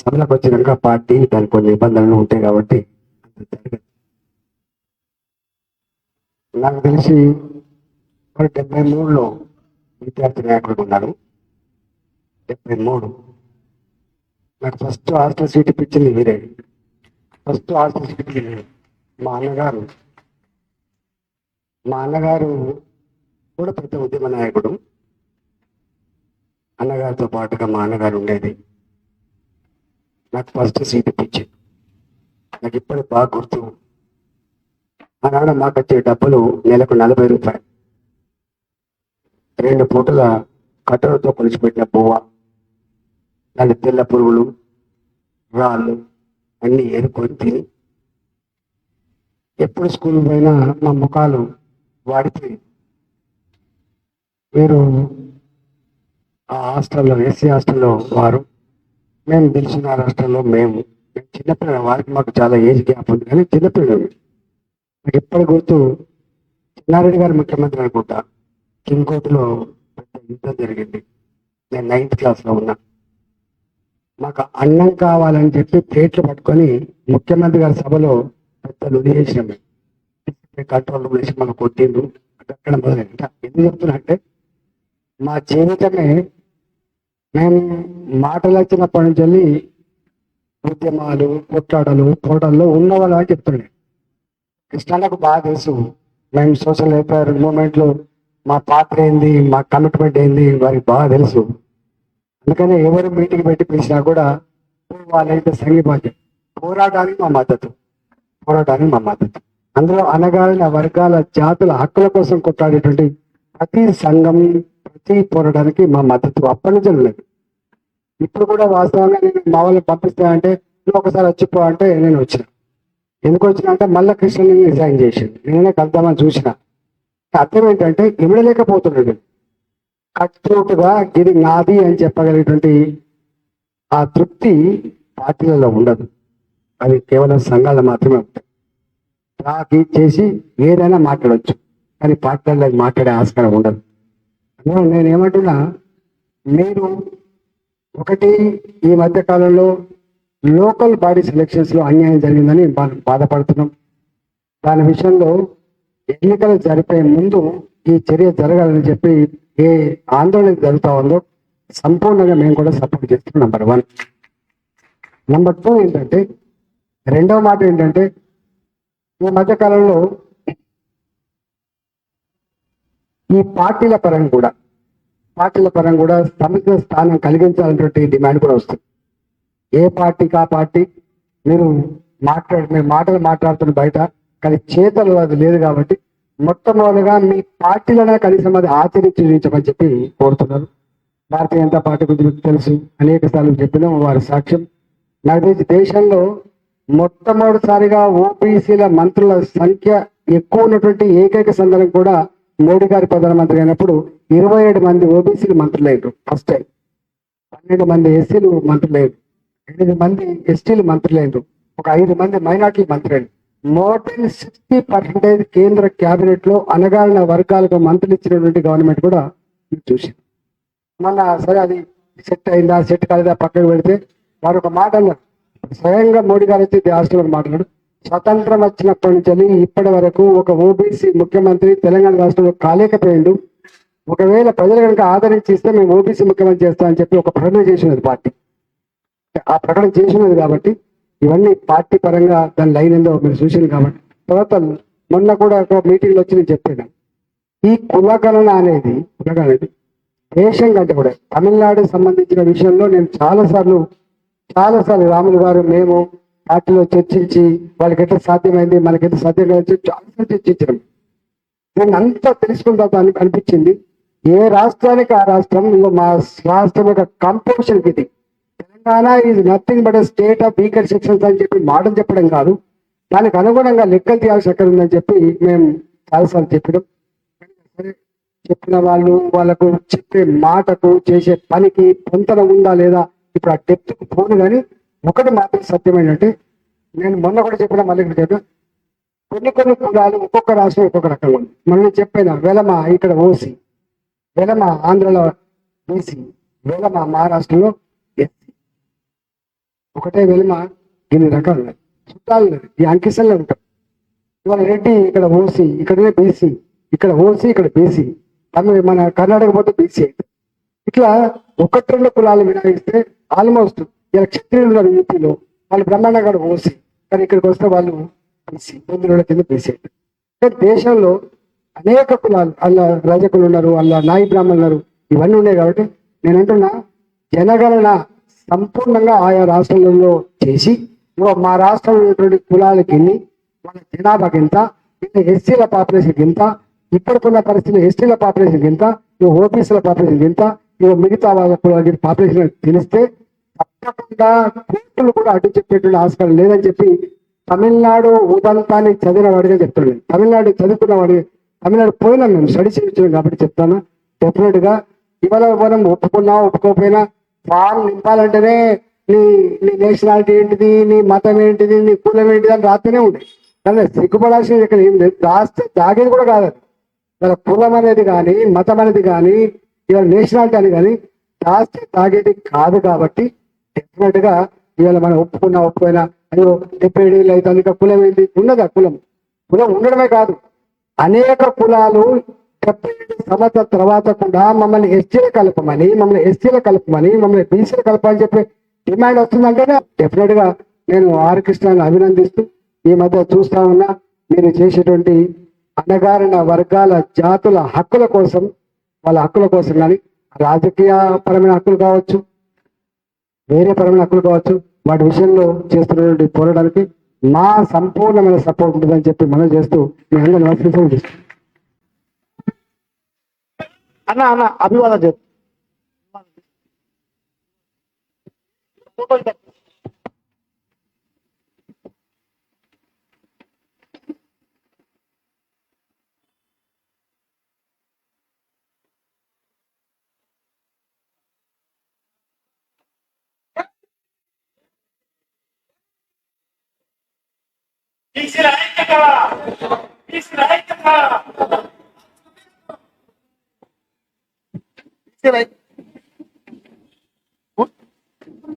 సభలకు వచ్చినాక పార్టీ దాని కొన్ని నిబంధనలు ఉంటాయి కాబట్టి నాకు తెలిసి డెబ్బై మూడులో విద్యార్థి నాయకుడు ఉన్నాడు. డెబ్బై మూడు. నాకు ఫస్ట్ హాస్టల్ సీట్ ఇప్పించింది మీరే. ఫస్ట్ హాస్టల్ సీట్ మా అన్నగారు. మా అన్నగారు కూడా పెద్ద ఉద్యమ నాయకుడు. అన్నగారితో పాటుగా మా అన్నగారు ఉండేది. నాకు ఫస్ట్ సీట్ ఇప్పించింది నాకు ఇప్పుడు బాగా గుర్తు. ఆనాడు మాకు వచ్చే డబ్బులు నెలకు నలభై రూపాయలు. రెండు పూటల కట్టెలతో కొలిచిపెట్టిన పువ్వ దాని తెల్ల పురుగులు రాళ్ళు అన్నీ ఏరుకొని తిని ఎప్పుడు స్కూల్ పోయినా మా ముఖాలు వాడిపోయి మీరు ఆ హాస్టల్లో ఎస్సీ హాస్టల్లో వారు మేము తెలిసిన రాష్ట్రంలో మేము మేము చిన్నపిల్లలు వారికి మాకు చాలా ఏజ్ గ్యాప్ ఉంది కానీ చిన్నపిల్లలు. నాకు ఎప్పుడు గుర్తు చిన్నారెడ్డి గారు ముఖ్యమంత్రి అనుకుంటా. కింగ్కోటిలో పెద్ద యుద్ధం జరిగింది. నేను నైన్త్ క్లాస్లో ఉన్నా. మాకు అన్నం కావాలని చెప్పి ప్లేట్లు పట్టుకొని ముఖ్యమంత్రి గారి సభలో పెద్ద లొలి చేసినాం మేము. కంట్రోల్ రూమ్ వేసి మాకు కొట్టిండ్రు. అక్కడ మొదలైన ఎందుకు చెప్తున్నా అంటే మా జీవితమే మేము మాటలు వచ్చినప్పటి నుంచి వెళ్ళి ఉద్యమాలు కొట్లాటలు తోటల్లో ఉన్నవాళ్ళు అని చెప్తుండే. కృష్ణకు బాగా తెలుసు. మేము సోషల్ వెల్ఫేర్ మూమెంట్లో మా పాత్ర ఏంది మా కమిట్మెంట్ ఏంది వారికి బాగా తెలుసు. అందుకనే ఎవరు మీటింగ్ పెట్టి పిలిచినా కూడా వాళ్ళైతే సంఘీభాగ్యం పోరాటానికి మా మద్దతు. పోరాటానికి మా మద్దతు. అందులో అనగారిన వర్గాల జాతుల హక్కుల కోసం కొట్లాడేటువంటి ప్రతి సంఘం ప్రతి పోరాటానికి మా మద్దతు అప్పటి నుంచి ఇప్పుడు కూడా వాస్తవంగా నేను మా వాళ్ళని పంపిస్తా అంటే నువ్వు ఒకసారి వచ్చిపో అంటే నేను వచ్చిన. ఎందుకు వచ్చిన అంటే మళ్ళీ కృష్ణని రిజైన్ చేసింది. నేనే కలుద్దామని చూసిన. అర్థం ఏంటంటే ఇమడలేకపోతున్నాడు. కట్టుగా ఇది నాది అని చెప్పగలిగేటువంటి ఆ తృప్తి పార్టీలలో ఉండదు. అది కేవలం సంఘాలు మాత్రమే ఉంటాయి. తాకి చేసి ఏదైనా మాట్లాడవచ్చు కానీ పార్టీలలో మాట్లాడే ఆస్కారం ఉండదు. నేను ఏమంటున్నా మీరు ఒకటి ఈ మధ్య కాలంలో లోకల్ బాడీ సెలక్షన్స్లో అన్యాయం జరిగిందని బాధపడుతున్నాం. దాని విషయంలో ఎన్నికలు జరిపే ముందు ఈ చర్య జరగాలని చెప్పి ఏ ఆందోళన జరుగుతా ఉందో సంపూర్ణంగా మేము కూడా సపోర్ట్ చేస్తున్నాం నంబర్ వన్. నంబర్ టూ ఏంటంటే రెండవ మాట ఏంటంటే ఈ మధ్య కాలంలో ఈ పార్టీల పరంగా కూడా పార్టీల పరంగా కూడా సమగ్ర స్థానం కలిగించాలన్నటువంటి డిమాండ్ కూడా వస్తుంది. ఏ పార్టీకి ఆ పార్టీ మీరు మాట్లాడు మీరు మాటలు మాట్లాడుతున్న బయట కానీ చేతలు అది లేదు కాబట్టి మొట్టమొదటిగా మీ పార్టీలోనే కనీసం అది ఆచరించి చూపించమని చెప్పి కోరుతున్నారు. భారతీయ జనతా పార్టీ గురించి మీకు తెలుసు అనేక సార్లు చెప్పినాం వారి సాక్ష్యం. నాకు తెలిసి దేశంలో మొట్టమొదటిసారిగా ఓబీసీల మంత్రుల సంఖ్య ఎక్కువ ఉన్నటువంటి ఏకైక సందర్భం కూడా మోడీ గారి ప్రధానమంత్రి అయినప్పుడు ఇరవై ఏడు మంది ఓబీసీలు మంత్రులయ్యారు ఫస్ట్ టైం. పన్నెండు మంది ఎస్సీలు మంత్రులయ్యారు ఎనిమిది మంది ఎస్టీలు మంత్రులయ్యారు ఒక ఐదు మంది మైనార్టీలు మంత్రులయ్యారు మోర్ దెన్ సిక్స్టీ పర్సెంటేజ్ కేంద్ర క్యాబినెట్లో అనగారిన వర్గాలకు మంత్రులు ఇచ్చినటువంటి గవర్నమెంట్ కూడా చూసింది మొన్న సరే అది సెట్ అయిందా సెట్ కాలేదా పక్కకు పెడితే వారు ఒక మాట అన్నారు స్వయంగా మోడీ గారు వచ్చి రాష్ట్రంలో మాట్లాడు స్వతంత్రం వచ్చినప్పటి నుంచి ఇప్పటి వరకు ఒక ఓబీసీ ముఖ్యమంత్రి తెలంగాణ రాష్ట్రంలో కాలేకపోయిండు. ఒకవేళ ప్రజలు కనుక ఆదరించి ఇస్తే మేము ఓబీసీ ముఖ్యమంత్రి చేస్తామని చెప్పి ఒక ప్రకటన చేసినది పార్టీ. ఆ ప్రకటన చేసినది కాబట్టి ఇవన్నీ పార్టీ పరంగా దాని లైన్ ఏందో మీరు చూసింది కాబట్టి. తర్వాత మొన్న కూడా ఒక మీటింగ్లో వచ్చి నేను చెప్పాను. ఈ కులగణన అనేది కులగణన అనేది దేశం కంటే కూడా తమిళనాడు సంబంధించిన విషయంలో నేను చాలాసార్లు చాలాసార్లు రాములు గారు మేము వాటిలో చర్చించి వాళ్ళకి ఎట్లా సాధ్యమైంది మనకి ఎట్లా సాధ్యం కాదు చాలా చర్చించడం. నేను అంతా తెలుసుకున్న తర్వాత అనిపించింది. ఏ రాష్ట్రానికి ఆ రాష్ట్రం ఇంకో మా రాష్ట్రం యొక్క కంపోజిషన్ ఇది. Telangana is nothing but state of weaker sections అని చెప్పి మాటలు చెప్పడం కాదు. దానికి అనుగుణంగా లెక్కలు తీయాల్సి ఎక్కడ ఉందని చెప్పి మేము చాలాసార్లు చెప్పడం సరే చెప్పిన వాళ్ళు వాళ్ళకు చెప్పే మాటకు చేసే పనికి పొంతన ఉందా లేదా? ఇప్పుడు ఆ డెప్త్కు పోను కానీ ఒకటి మాత్రం సత్యమైనట్టే నేను మొన్న కూడా చెప్పిన మళ్ళీ ఇక్కడ కొన్ని కొన్ని కులాలు ఒక్కొక్క రాష్ట్రం ఒక్కొక్క రకంగా ఉంది. మనం చెప్పిన వెలమ ఇక్కడ ఓసి వెలమ ఆంధ్రలో బీసీ వెలమ మహారాష్ట్రలో ఎస్సీ. ఒకటే వెలమ ఇన్ని రకాలు ఉన్నాయి. చుట్టాలు ఉన్నాయి. ఈ అంకిసంలో ఉంటాం ఇవాళ రెడ్డి ఇక్కడ ఓసి ఇక్కడనే బీసీ ఇక్కడ ఓసి ఇక్కడ బీసీ. తమిళ మన కర్ణాటక పోతే బీసీ అయితే. ఇట్లా ఒకటి రెండు కులాలు వినాయిస్తే ఆల్మోస్ట్ ఇలా క్షత్రియులు ఉన్నారు యూపీలో వాళ్ళు బ్రహ్మాండంగా ఓసి కానీ ఇక్కడికి వస్తే వాళ్ళు బీసీ పొందిన కింద బీసీ కానీ దేశంలో అనేక కులాలు అలా రజకులు ఉన్నారు అలా నాయి బ్రాహ్మణులు ఉన్నారు ఇవన్నీ ఉన్నాయి కాబట్టి నేను అంటున్నా జనగణన సంపూర్ణంగా ఆయా రాష్ట్రాలలో చేసి ఇంకో మా రాష్ట్రంలో ఉన్నటువంటి కులాలకి ఎన్ని మన జనాభాకి ఎంత ఇంకా ఎస్సీల పాపులేషన్కి ఎంత ఇప్పటికున్న పరిస్థితుల్లో ఎస్టీల పాపులేషన్కి ఎంత ఇక ఓబీసీల పాపులేషన్కి ఎంత ఇక మిగతా వాళ్ళ కులాలకి పాపులేషన్ తెలిస్తే తప్పకుండా కోర్టులు కూడా అడ్డు చెప్పేటువంటి ఆస్కారం లేదని చెప్పి తమిళనాడు ఉదంతాన్ని చదివిన వాడిగా చెప్తున్నాను తమిళనాడు చదువుకున్న వాడిగా తమిళనాడు పోయినా మేము స్టడీ చేయించాం కాబట్టి చెప్తాను. డెఫినెట్గా ఇవాళ మనం ఒప్పుకున్నా ఒప్పుకోకపోయినా ఫామ్ నింపాలంటేనే నీ నీ నేషనాలిటీ ఏంటిది నీ మతం ఏంటిది నీ కులం ఏంటిది అని రాస్తూనే ఉంటాయి కానీ సిగ్గుపడాల్సిన ఇక్కడ ఏం లేదు. రాస్తే దాగేది కూడా కాదు. అది. ఇవాళ కులం అనేది కానీ మతం అనేది కానీ ఇవాళ నేషనాలిటీ అని కానీ రాస్తే తాగేది కాదు కాబట్టి డెఫినెట్గా ఇవాళ మనం ఒప్పుకున్నా ఒప్పుకోయినా అయ్యో డెబ్బై ఏళ్ళు అయితే ఇంకా కులం ఏంటి ఉన్నదా కులం. కులం ఉండడమే కాదు. అనేక కులాలు డెబ్బై ఏడు సంవత్సరాల తర్వాత కూడా మమ్మల్ని ఎస్టీలు కలపమని మమ్మల్ని ఎస్టీలు కలపమని మమ్మల్ని బీసీలు కలపమని చెప్పి డిమాండ్ వస్తుందంటేనే డెఫినెట్గా నేను ఆర్ అభినందిస్తూ ఈ మధ్య చూస్తా ఉన్నా. మీరు చేసేటువంటి అణగారిన వర్గాల జాతుల హక్కుల కోసం వాళ్ళ హక్కుల కోసం కానీ రాజకీయ పరమైన హక్కులు కావచ్చు వేరే పరమైన హక్కులు కావచ్చు వాటి విషయంలో చేస్తున్నటువంటి పోరాటానికి మా సంపూర్ణమైన సపోర్ట్ ఉంటుందని చెప్పి మనం చేస్తూ మీ అందరూ నమస్కరిస్తాం అన్న అన్న అభివాదం బీసీల ఐక్యత బీసీల ఐక్యత బీసీల ఐక్యత